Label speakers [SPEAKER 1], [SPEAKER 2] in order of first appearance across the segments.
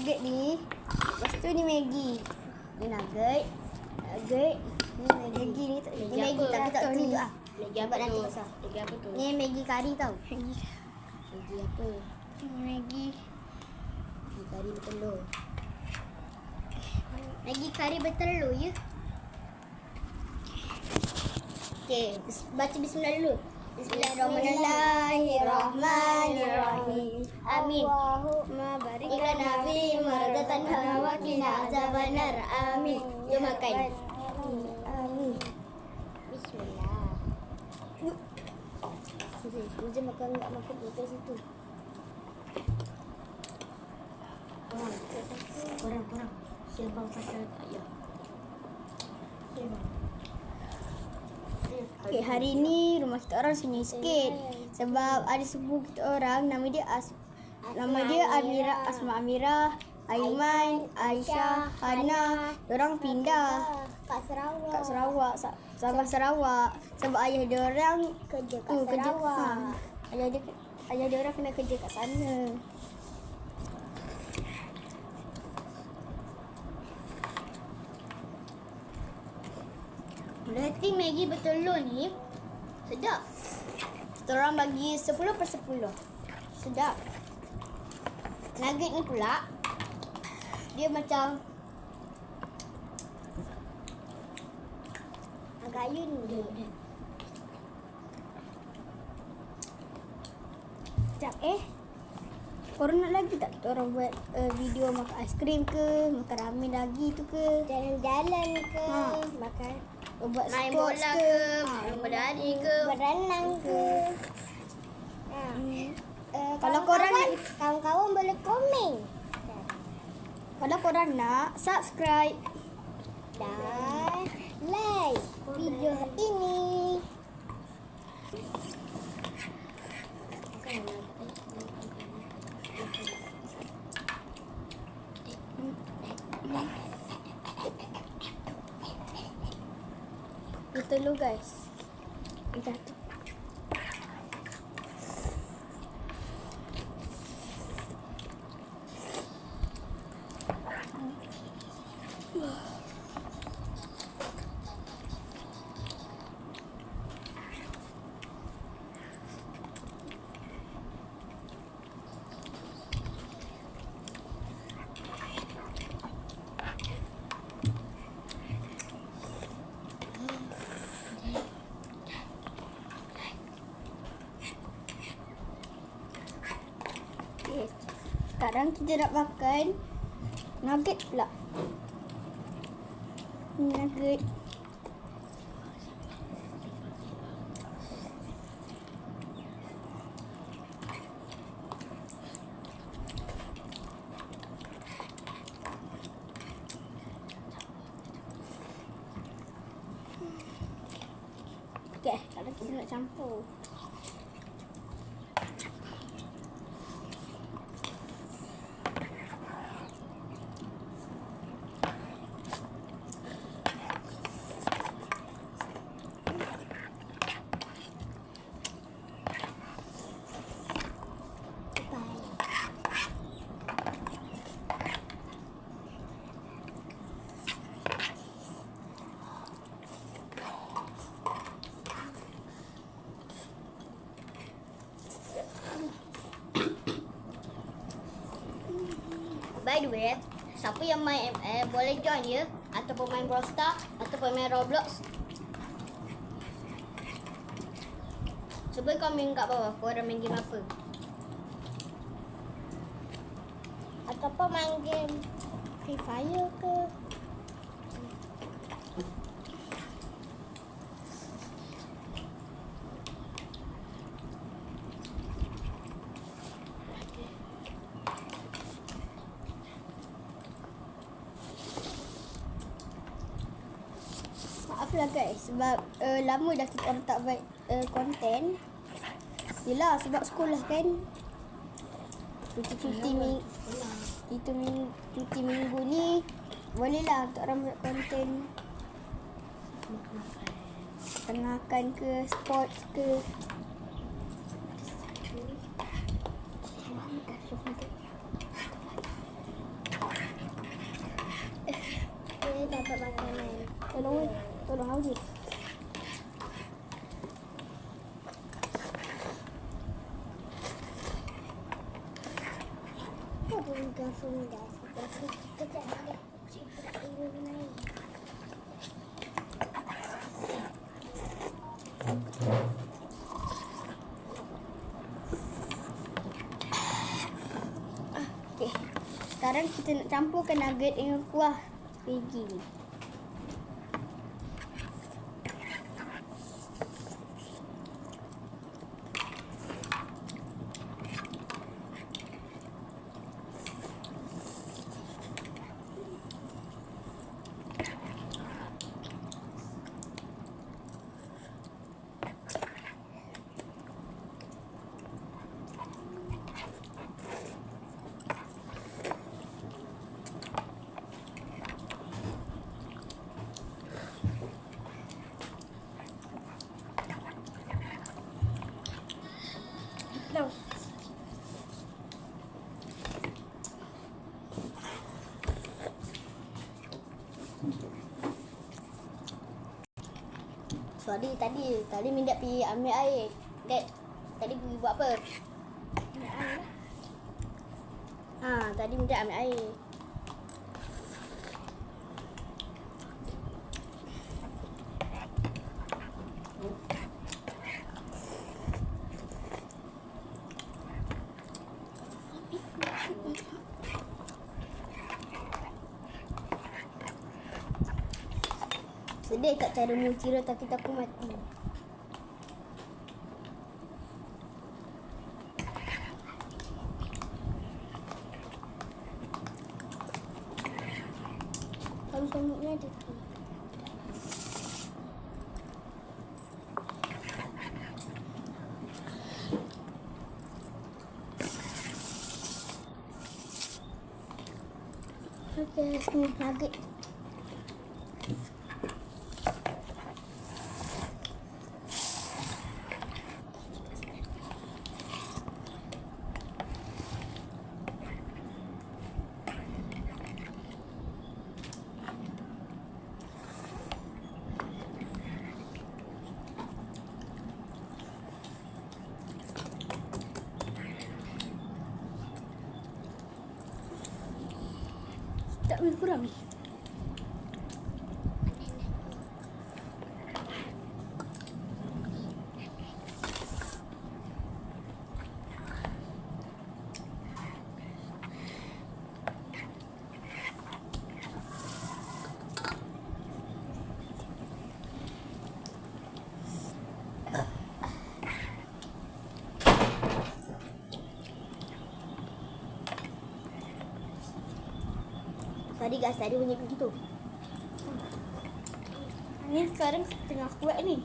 [SPEAKER 1] nugget ni. Lepas tu ni Maggi. Ni nugget. Nugget. Ni Maggi ni. tak- Ni
[SPEAKER 2] Maggi
[SPEAKER 1] Maggi tapi tak
[SPEAKER 2] Tak
[SPEAKER 1] tunjuk
[SPEAKER 2] ni.
[SPEAKER 1] ah.
[SPEAKER 2] Lagi apa
[SPEAKER 1] nanti
[SPEAKER 2] tu?
[SPEAKER 1] besar.
[SPEAKER 2] Lagi apa tu?
[SPEAKER 1] Ni Maggi kari tau.
[SPEAKER 2] Lagi apa?
[SPEAKER 1] Maggi.
[SPEAKER 2] Lagi kari bertelur.
[SPEAKER 1] Maggi kari bertelur ya. Okey, baca bismillah dulu. Bismillahirrahmanirrahim. Amin.
[SPEAKER 2] Allahumma barik
[SPEAKER 1] Ila Nabi maradatan wa qina azabannar. Amin. Jom makan.
[SPEAKER 2] Amin. Bismillah. Uzi makan enggak makan makan situ. Korang, korang. Silbang pasal ayah. Silbang.
[SPEAKER 1] Okay, hari ni rumah kita orang sunyi sikit. Sebab ada sepupu kita orang nama dia As nama dia Amira Asma Amira Aiman Aisyah Hana. Orang pindah.
[SPEAKER 2] Kat Sarawak.
[SPEAKER 1] kat Sarawak Sa- Sabah Sarawak. Sebab ayah dia orang
[SPEAKER 2] Kerja kat
[SPEAKER 1] kerja.
[SPEAKER 2] Sarawak.
[SPEAKER 1] ha, ayah dia ayah dia orang kena kerja kat sana Berarti Maggi bertelur ni sedap. Kita orang bagi 10 per 10. Sedap. Nugget ni pula dia macam
[SPEAKER 2] Agak ayun dia.
[SPEAKER 1] Sekejap eh. Korang nak lagi tak kita orang buat uh, video makan aiskrim ke, makan ramen lagi tu ke?
[SPEAKER 2] Jalan-jalan ke.
[SPEAKER 1] Ha.
[SPEAKER 2] Makan.
[SPEAKER 1] Buat
[SPEAKER 2] Main bola
[SPEAKER 1] ke?
[SPEAKER 2] Main berlari ke.
[SPEAKER 1] Berenang ke?
[SPEAKER 2] Ha.
[SPEAKER 1] Hmm.
[SPEAKER 2] Uh,
[SPEAKER 1] Kalau korang nak-
[SPEAKER 2] kawan-kawan boleh komen.
[SPEAKER 1] Kalau korang nak, subscribe.
[SPEAKER 2] Dan like video ini.
[SPEAKER 1] Bertelur guys. Dah tu. Okay. Sekarang kita nak makan nugget pula. Nugget. Okay, sekarang kita nak campur. By the way, siapa yang main ML boleh join ya ataupun main Brawl Stars ataupun main Roblox. Cuba komen kat bawah korang main game apa.
[SPEAKER 2] Ataupun main game Free Fire ke.
[SPEAKER 1] Maaf lah guys sebab uh, lama dah kita orang tak buat uh, konten. Yelah sebab sekolah kan. Cuti-cuti minggu, itu minggu, cuti minggu ni boleh lah untuk orang buat konten. Makan ke, sports ke. Okey. Sekarang kita nak campurkan nugget dengan kuah spaghetti ni. Sorry tadi, tadi minta pergi ambil air. Dad, tadi pergi buat apa? Ha, tadi minta ambil air. Sedih kat cara mu kira tapi takut mati.
[SPEAKER 2] Kalau semutnya ada tu.
[SPEAKER 1] Okey, ni nugget. Tak boleh kurang. Tadi guys, tadi bunyi begitu. Ni sekarang tengah kuat ni.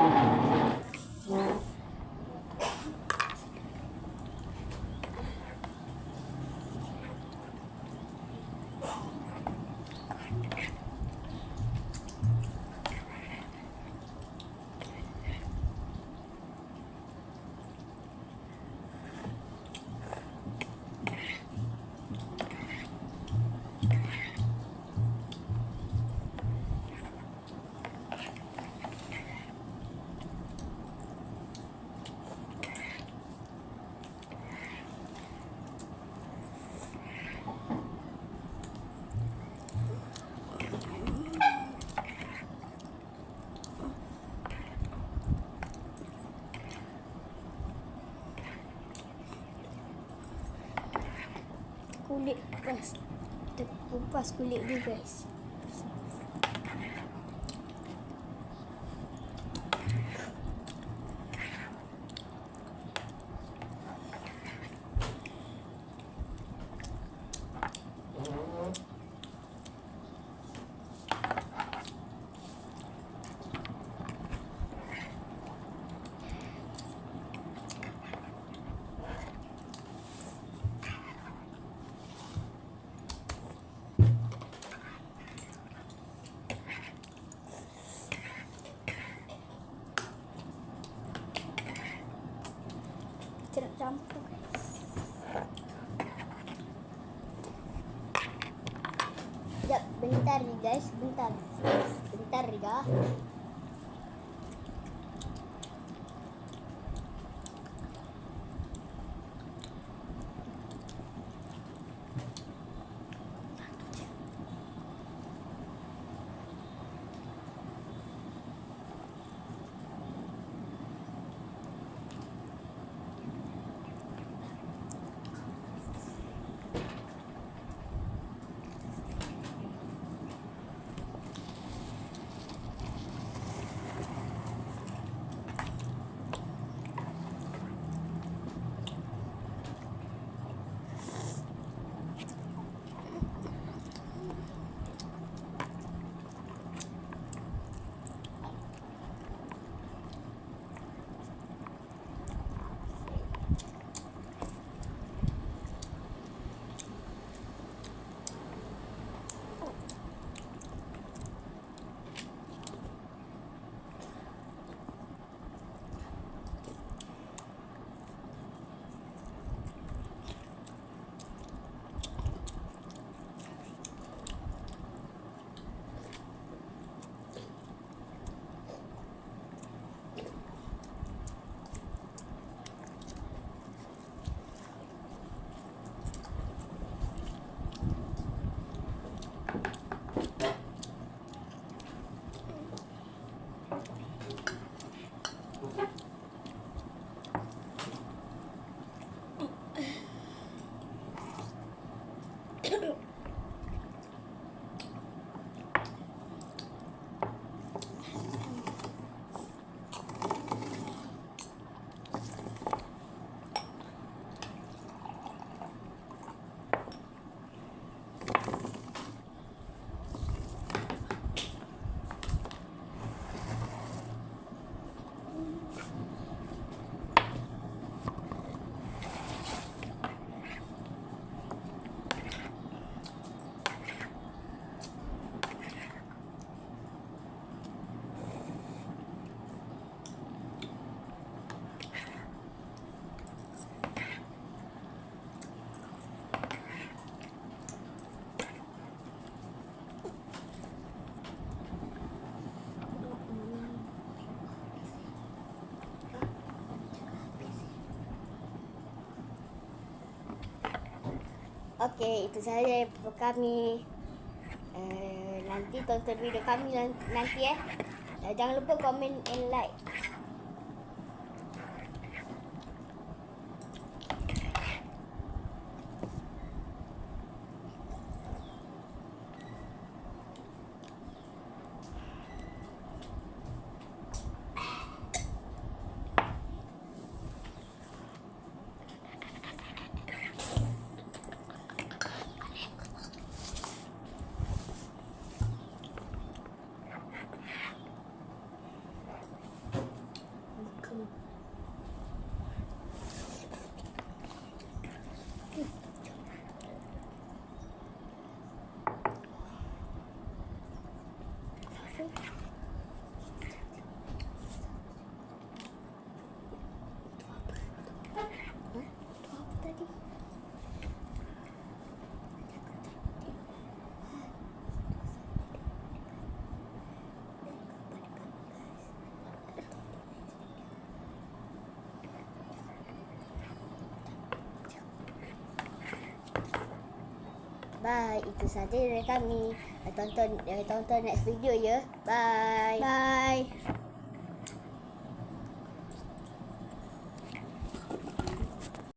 [SPEAKER 1] Mm-hmm. Kulit guys. Kita kupas kulit dia guys. Bentar guys, bentar. Bentar ya.
[SPEAKER 3] Okey, itu sahaja untuk kami. Uh, nanti tonton video kami nan- nanti eh. Uh, jangan lupa komen and like. Bye, itu sahaja dari kami. Tonton uh, tonton next video ya. Bye.
[SPEAKER 1] Bye.